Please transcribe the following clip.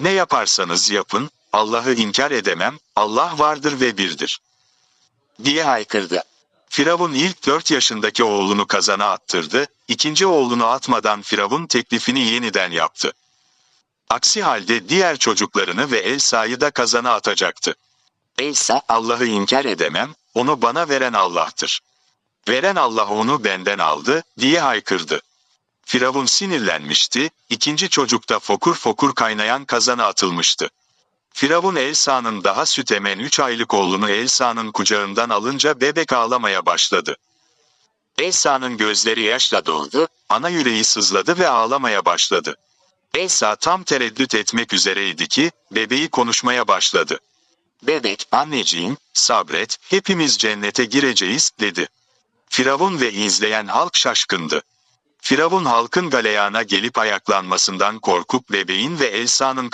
Ne yaparsanız yapın, Allah'ı inkar edemem, Allah vardır ve birdir. diye haykırdı. Firavun ilk 4 yaşındaki oğlunu kazana attırdı, ikinci oğlunu atmadan Firavun teklifini yeniden yaptı. Aksi halde diğer çocuklarını ve Elsa'yı da kazana atacaktı. Elsa, Allah'ı inkar edemem, onu bana veren Allah'tır. Veren Allah onu benden aldı, diye haykırdı. Firavun sinirlenmişti, ikinci çocukta fokur fokur kaynayan kazana atılmıştı. Firavun Elsa'nın daha süt emen 3 aylık oğlunu Elsa'nın kucağından alınca bebek ağlamaya başladı. Elsa'nın gözleri yaşla doldu, ana yüreği sızladı ve ağlamaya başladı. Elsa tam tereddüt etmek üzereydi ki, bebeği konuşmaya başladı. bebek, Anneciğim, sabret, hepimiz cennete gireceğiz, dedi. Firavun ve izleyen halk şaşkındı. Firavun halkın galeyana gelip ayaklanmasından korkup bebeğin ve Elsa'nın